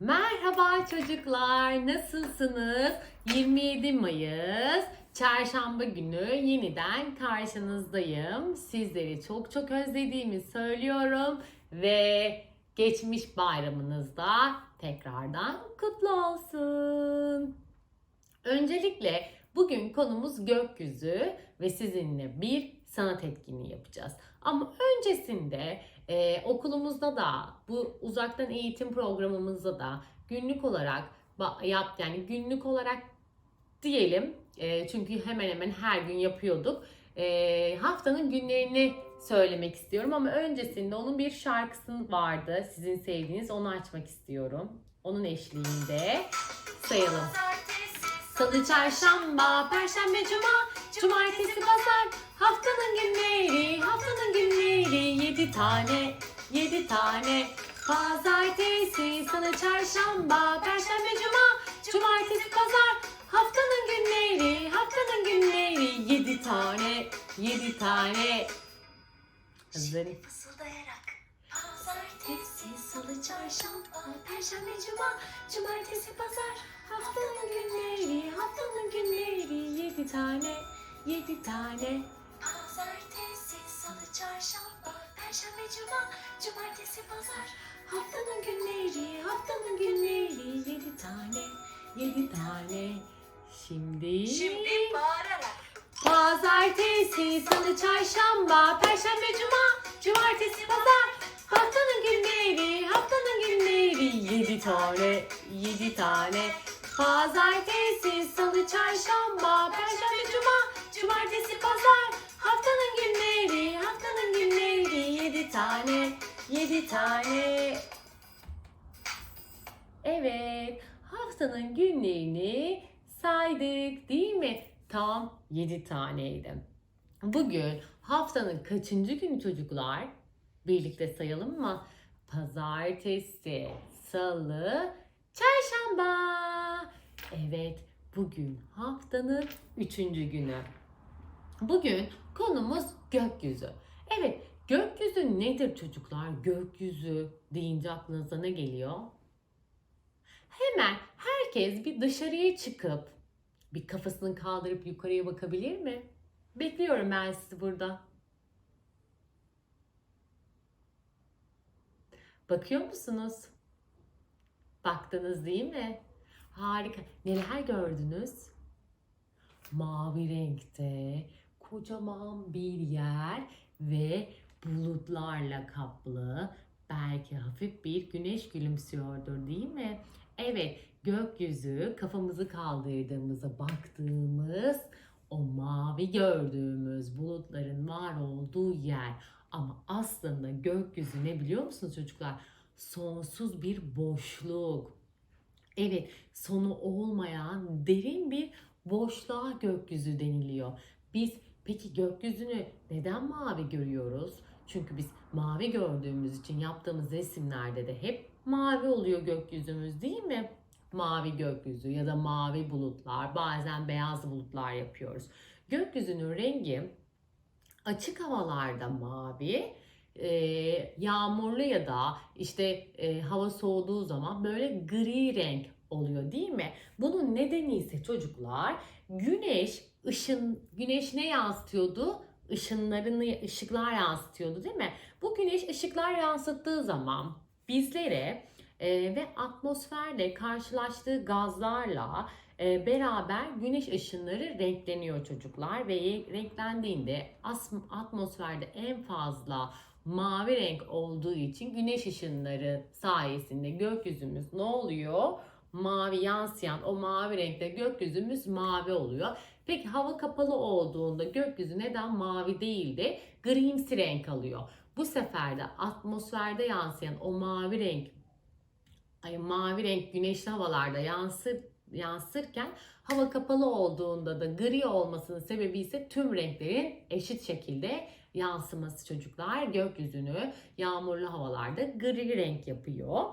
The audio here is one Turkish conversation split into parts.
Merhaba çocuklar, nasılsınız? 27 Mayıs, çarşamba günü yeniden karşınızdayım. Sizleri çok çok özlediğimi söylüyorum ve geçmiş bayramınız da tekrardan kutlu olsun. Öncelikle bugün konumuz gökyüzü ve sizinle bir sanat etkinliği yapacağız. Ama öncesinde ee, okulumuzda da bu uzaktan eğitim programımızda da günlük olarak yap yani günlük olarak diyelim e, çünkü hemen hemen her gün yapıyorduk. E, haftanın günlerini söylemek istiyorum ama öncesinde onun bir şarkısı vardı sizin sevdiğiniz onu açmak istiyorum. Onun eşliğinde sayalım. Salı, çarşamba, perşembe, cuma, cumartesi, pazar, haftanın günleri, haftanın günleri, yedi tane, yedi tane. Pazartesi, salı, çarşamba, perşembe, cuma, cumartesi, pazar, haftanın günleri, haftanın günleri, yedi tane, yedi tane. Hazırım. Fısıldayarak. Pazartesi, salı, çarşamba, perşembe, cuma, cumartesi, pazar. Haftanın günleri, haftanın günleri, yedi tane, yedi tane. Pazartesi, salı, çarşamba, perşembe, cuma, cumartesi, pazar Haftanın günleri, haftanın günleri, yedi tane, yedi tane. Şimdi... Şimdi bağırarak Pazartesi, salı, çarşamba, perşembe, cuma, cumartesi, pazar. Haftanın günleri, haftanın günleri, yedi tane, yedi tane. Pazartesi, salı, çarşamba, perşembe, cuma, cumartesi, pazar. Haftanın günleri, haftanın günleri, yedi tane, yedi tane. Evet, haftanın günlerini saydık değil mi? Tam 7 taneydi. Bugün haftanın kaçıncı günü çocuklar? Birlikte sayalım mı? Pazartesi, salı, çarşamba. Evet, bugün haftanın üçüncü günü. Bugün konumuz gökyüzü. Evet, gökyüzü nedir çocuklar? Gökyüzü deyince aklınıza ne geliyor? Hemen herkes bir dışarıya çıkıp bir kafasını kaldırıp yukarıya bakabilir mi? Bekliyorum ben sizi burada. Bakıyor musunuz? Baktınız değil mi? Harika. Neler gördünüz? Mavi renkte kocaman bir yer ve bulutlarla kaplı belki hafif bir güneş gülümsüyordur değil mi? Evet, gökyüzü kafamızı kaldırdığımızda baktığımız o mavi gördüğümüz bulutların var olduğu yer. Ama aslında gökyüzü ne biliyor musunuz çocuklar? Sonsuz bir boşluk. Evet, sonu olmayan derin bir boşluğa gökyüzü deniliyor. Biz peki gökyüzünü neden mavi görüyoruz? Çünkü biz mavi gördüğümüz için yaptığımız resimlerde de hep mavi oluyor gökyüzümüz değil mi? Mavi gökyüzü ya da mavi bulutlar, bazen beyaz bulutlar yapıyoruz. Gökyüzünün rengi açık havalarda mavi, e, yağmurlu ya da işte e, hava soğuduğu zaman böyle gri renk oluyor değil mi? Bunun nedeni ise çocuklar güneş ışın güneş ne yansıtıyordu? Işınlarını ışıklar yansıtıyordu değil mi? Bu güneş ışıklar yansıttığı zaman bizlere e, ve atmosferle karşılaştığı gazlarla e, beraber güneş ışınları renkleniyor çocuklar ve renklendiğinde atmosferde en fazla mavi renk olduğu için güneş ışınları sayesinde gökyüzümüz ne oluyor? Mavi yansıyan o mavi renkte gökyüzümüz mavi oluyor. Peki hava kapalı olduğunda gökyüzü neden mavi değil de grimsi renk alıyor? Bu sefer de atmosferde yansıyan o mavi renk ay mavi renk güneşli havalarda yansır yansırken hava kapalı olduğunda da gri olmasının sebebi ise tüm renklerin eşit şekilde yansıması çocuklar gökyüzünü yağmurlu havalarda gri renk yapıyor.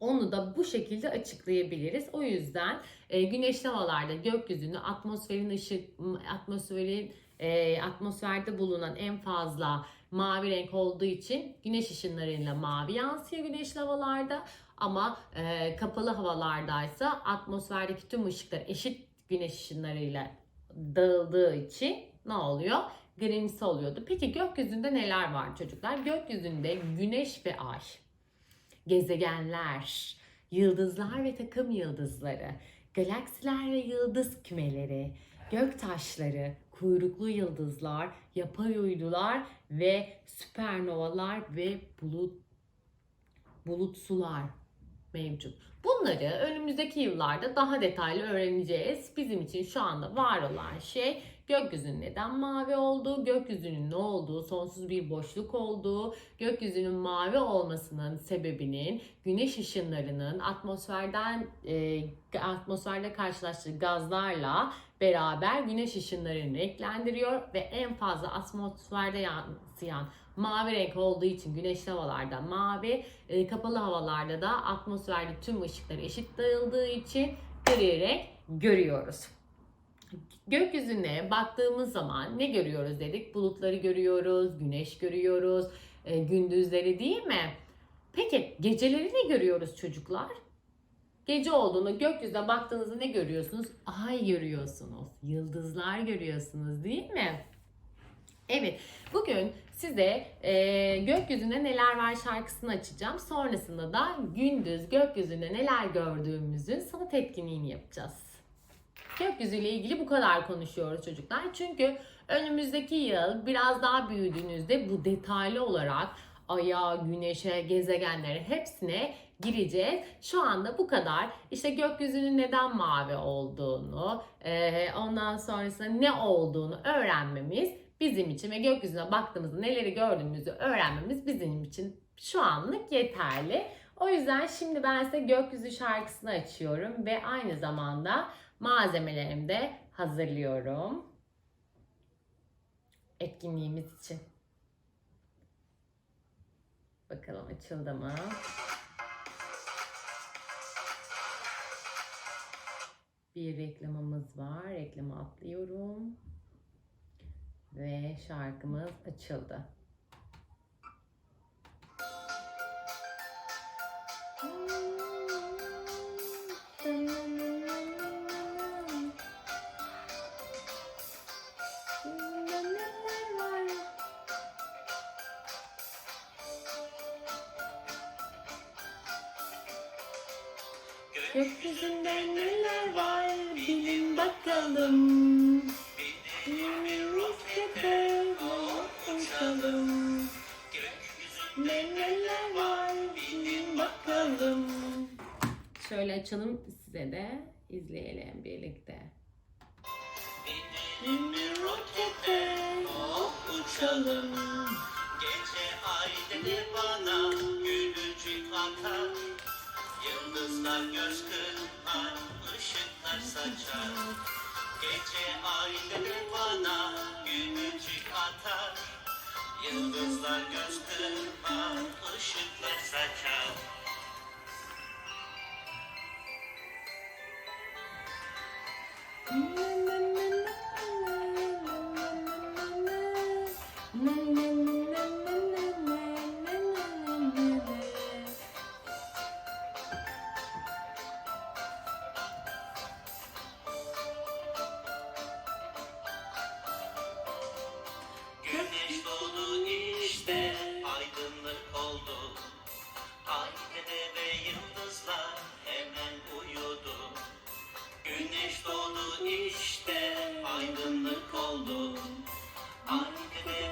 Onu da bu şekilde açıklayabiliriz. O yüzden e, güneşli havalarda gökyüzünü atmosferin ışık atmosferin e, atmosferde bulunan en fazla mavi renk olduğu için güneş ışınlarıyla mavi yansıyor güneşli havalarda. Ama e, kapalı havalardaysa atmosferdeki tüm ışıklar eşit güneş ışınlarıyla dağıldığı için ne oluyor? Grimsi oluyordu. Peki gökyüzünde neler var çocuklar? Gökyüzünde güneş ve ay, gezegenler, yıldızlar ve takım yıldızları, galaksiler ve yıldız kümeleri, gök taşları, kuyruklu yıldızlar, yapay uydular ve süpernovalar ve bulut bulutsular mevcut. Bunları önümüzdeki yıllarda daha detaylı öğreneceğiz. Bizim için şu anda var olan şey gökyüzünün neden mavi olduğu, gökyüzünün ne olduğu, sonsuz bir boşluk olduğu, gökyüzünün mavi olmasının sebebinin güneş ışınlarının atmosferden e, atmosferde karşılaştığı gazlarla beraber güneş ışınlarını renklendiriyor ve en fazla atmosferde yansıyan mavi renk olduğu için güneşli havalarda mavi, e, kapalı havalarda da atmosferde tüm ışıklar eşit dağıldığı için gri renk görüyoruz. Gökyüzüne baktığımız zaman ne görüyoruz dedik? Bulutları görüyoruz, güneş görüyoruz, e, gündüzleri değil mi? Peki geceleri ne görüyoruz çocuklar? Gece olduğunu gökyüzüne baktığınızda ne görüyorsunuz? Ay görüyorsunuz, yıldızlar görüyorsunuz değil mi? Evet, bugün size e, gökyüzünde neler var şarkısını açacağım. Sonrasında da gündüz gökyüzünde neler gördüğümüzün sanat etkinliğini yapacağız. Gökyüzüyle ilgili bu kadar konuşuyoruz çocuklar. Çünkü önümüzdeki yıl biraz daha büyüdüğünüzde bu detaylı olarak Ay'a, Güneş'e, gezegenlere hepsine gireceğiz. Şu anda bu kadar. İşte gökyüzünün neden mavi olduğunu, e, ondan sonrasında ne olduğunu öğrenmemiz bizim için ve gökyüzüne baktığımızda neleri gördüğümüzü öğrenmemiz bizim için şu anlık yeterli. O yüzden şimdi ben size gökyüzü şarkısını açıyorum ve aynı zamanda malzemelerimi de hazırlıyorum. Etkinliğimiz için. Bakalım açıldı mı? Bir reklamımız var. Reklamı atlıyorum. Ve şarkımız açıldı. Gökyüzünde neler var bilin bakalım. Rokete uçalım. Neler var bilin bakalım. Şöyle açalım size de izleyelim birlikte. Rokete uçalım. Yıldızlar göz kırpar, ışıklar saçar. Gece ay bana gülücük atar. Yıldızlar göz kırpar, ışıklar saçar işte aydınlık oldu. Ay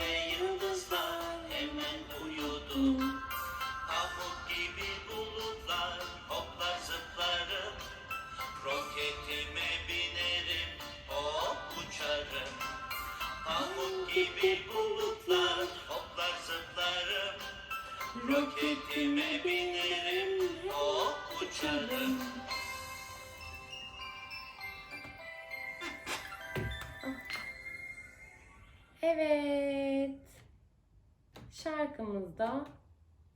ve yıldızlar hemen uyudu. Pamuk gibi bulutlar hoplar zıplarım. Roketime binerim hop uçarım. Pamuk gibi bulutlar hoplar zıplarım. Roketime binerim hop uçarım Evet. Şarkımız da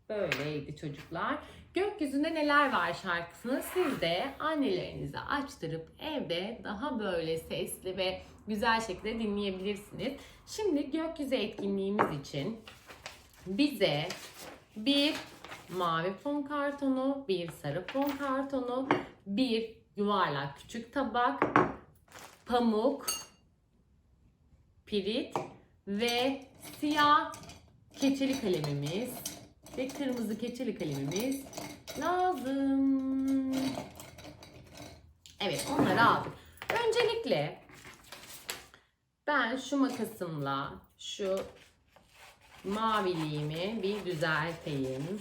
böyleydi çocuklar. Gökyüzünde neler var şarkısını siz de annelerinize açtırıp evde daha böyle sesli ve güzel şekilde dinleyebilirsiniz. Şimdi gökyüzü etkinliğimiz için bize bir mavi fon kartonu, bir sarı fon kartonu, bir yuvarlak küçük tabak, pamuk, pirit ve siyah keçeli kalemimiz ve kırmızı keçeli kalemimiz lazım. Evet onları aldık. Öncelikle ben şu makasımla şu maviliğimi bir düzelteyim.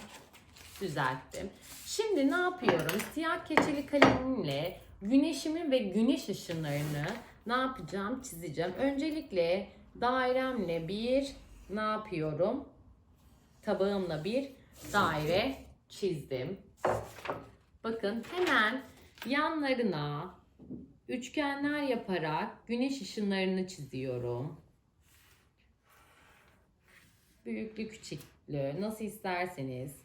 Düzelttim. Şimdi ne yapıyorum? Siyah keçeli kalemimle güneşimi ve güneş ışınlarını ne yapacağım? Çizeceğim. Öncelikle dairemle bir ne yapıyorum? Tabağımla bir daire çizdim. Bakın hemen yanlarına üçgenler yaparak güneş ışınlarını çiziyorum. Büyüklü küçüklü nasıl isterseniz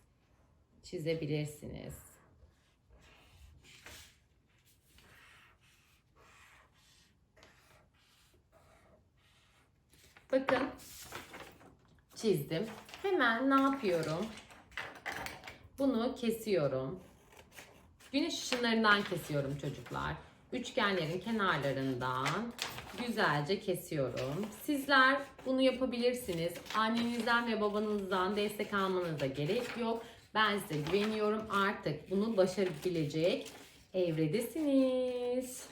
çizebilirsiniz. Bakın çizdim. Hemen ne yapıyorum? Bunu kesiyorum. Güneş ışınlarından kesiyorum çocuklar. Üçgenlerin kenarlarından güzelce kesiyorum. Sizler bunu yapabilirsiniz. Annenizden ve babanızdan destek almanıza gerek yok. Ben size güveniyorum. Artık bunu başarabilecek evredesiniz.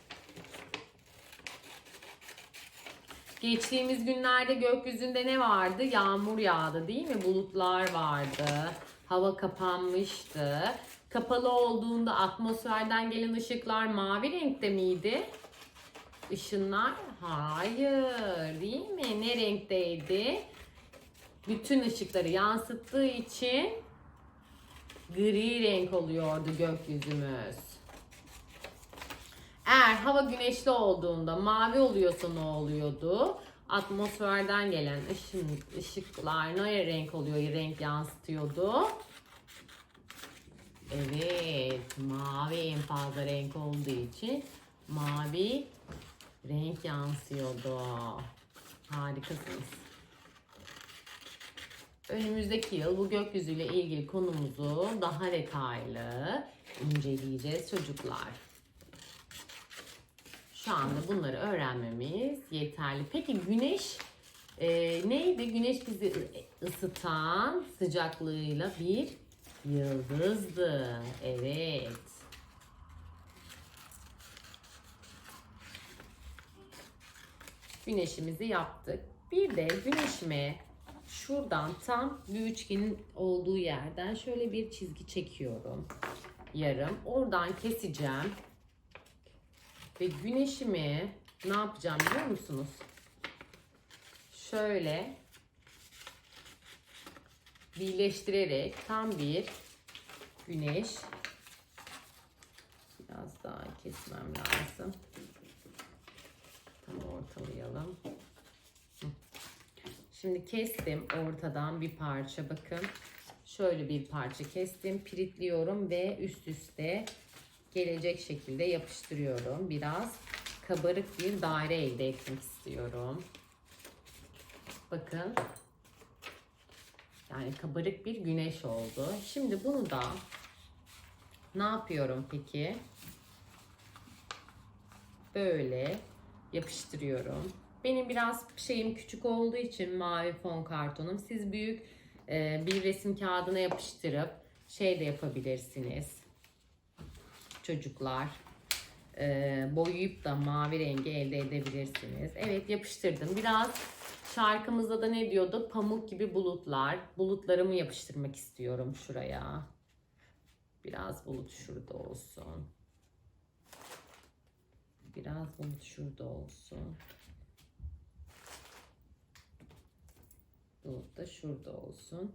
Geçtiğimiz günlerde gökyüzünde ne vardı? Yağmur yağdı değil mi? Bulutlar vardı. Hava kapanmıştı. Kapalı olduğunda atmosferden gelen ışıklar mavi renkte miydi? Işınlar hayır değil mi? Ne renkteydi? Bütün ışıkları yansıttığı için gri renk oluyordu gökyüzümüz. Eğer hava güneşli olduğunda mavi oluyorsa ne oluyordu? Atmosferden gelen ışın, ışıklar ne renk oluyor? Renk yansıtıyordu. Evet, mavi en fazla renk olduğu için mavi renk yansıyordu. Harikasınız. Önümüzdeki yıl bu gökyüzüyle ilgili konumuzu daha detaylı inceleyeceğiz çocuklar. Şu anda bunları öğrenmemiz yeterli. Peki güneş e, neydi? Güneş bizi ısıtan sıcaklığıyla bir yıldızdı. Evet. Güneşimizi yaptık. Bir de güneşime şuradan tam bir üçgenin olduğu yerden şöyle bir çizgi çekiyorum. Yarım. Oradan keseceğim. Ve güneşimi ne yapacağım biliyor musunuz? Şöyle birleştirerek tam bir güneş biraz daha kesmem lazım. Tam ortalayalım. Şimdi kestim ortadan bir parça bakın. Şöyle bir parça kestim. Piritliyorum ve üst üste gelecek şekilde yapıştırıyorum. Biraz kabarık bir daire elde etmek istiyorum. Bakın. Yani kabarık bir güneş oldu. Şimdi bunu da ne yapıyorum peki? Böyle yapıştırıyorum. Benim biraz şeyim küçük olduğu için mavi fon kartonum. Siz büyük e, bir resim kağıdına yapıştırıp şey de yapabilirsiniz çocuklar e, boyayıp da mavi rengi elde edebilirsiniz. Evet yapıştırdım. Biraz şarkımızda da ne diyordu? Pamuk gibi bulutlar. Bulutlarımı yapıştırmak istiyorum şuraya. Biraz bulut şurada olsun. Biraz bulut şurada olsun. Bulut da şurada olsun.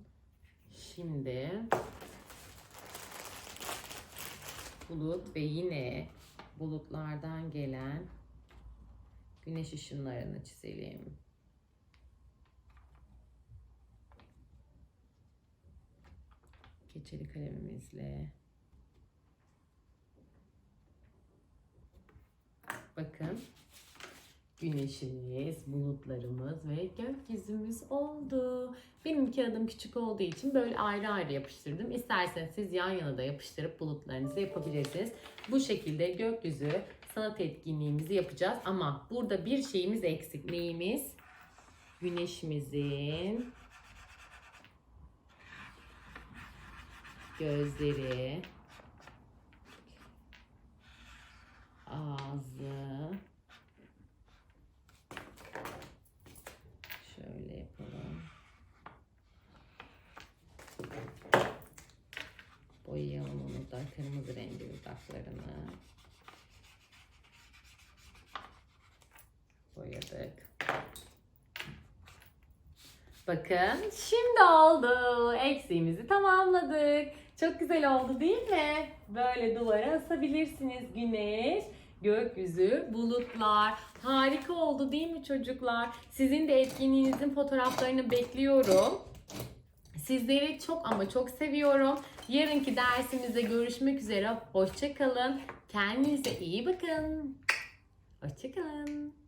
Şimdi bulut ve yine bulutlardan gelen güneş ışınlarını çizelim. Keçeli kalemimizle. Bakın. Güneşimiz, bulutlarımız ve gökyüzümüz oldu. Benim kağıdım küçük olduğu için böyle ayrı ayrı yapıştırdım. İsterseniz siz yan yana da yapıştırıp bulutlarınızı yapabilirsiniz. Bu şekilde gökyüzü sanat etkinliğimizi yapacağız. Ama burada bir şeyimiz eksik. Neyimiz? Güneşimizin gözleri, ağzı, şöyle yapalım. Boyayalım onu da kırmızı rengi dudaklarını. Boyadık. Bakın şimdi oldu. Eksiğimizi tamamladık. Çok güzel oldu değil mi? Böyle duvara asabilirsiniz. Güneş, gökyüzü, bulutlar. Harika oldu değil mi çocuklar? Sizin de etkinliğinizin fotoğraflarını bekliyorum. Sizleri çok ama çok seviyorum. Yarınki dersimizde görüşmek üzere. Hoşçakalın. Kendinize iyi bakın. Hoşçakalın.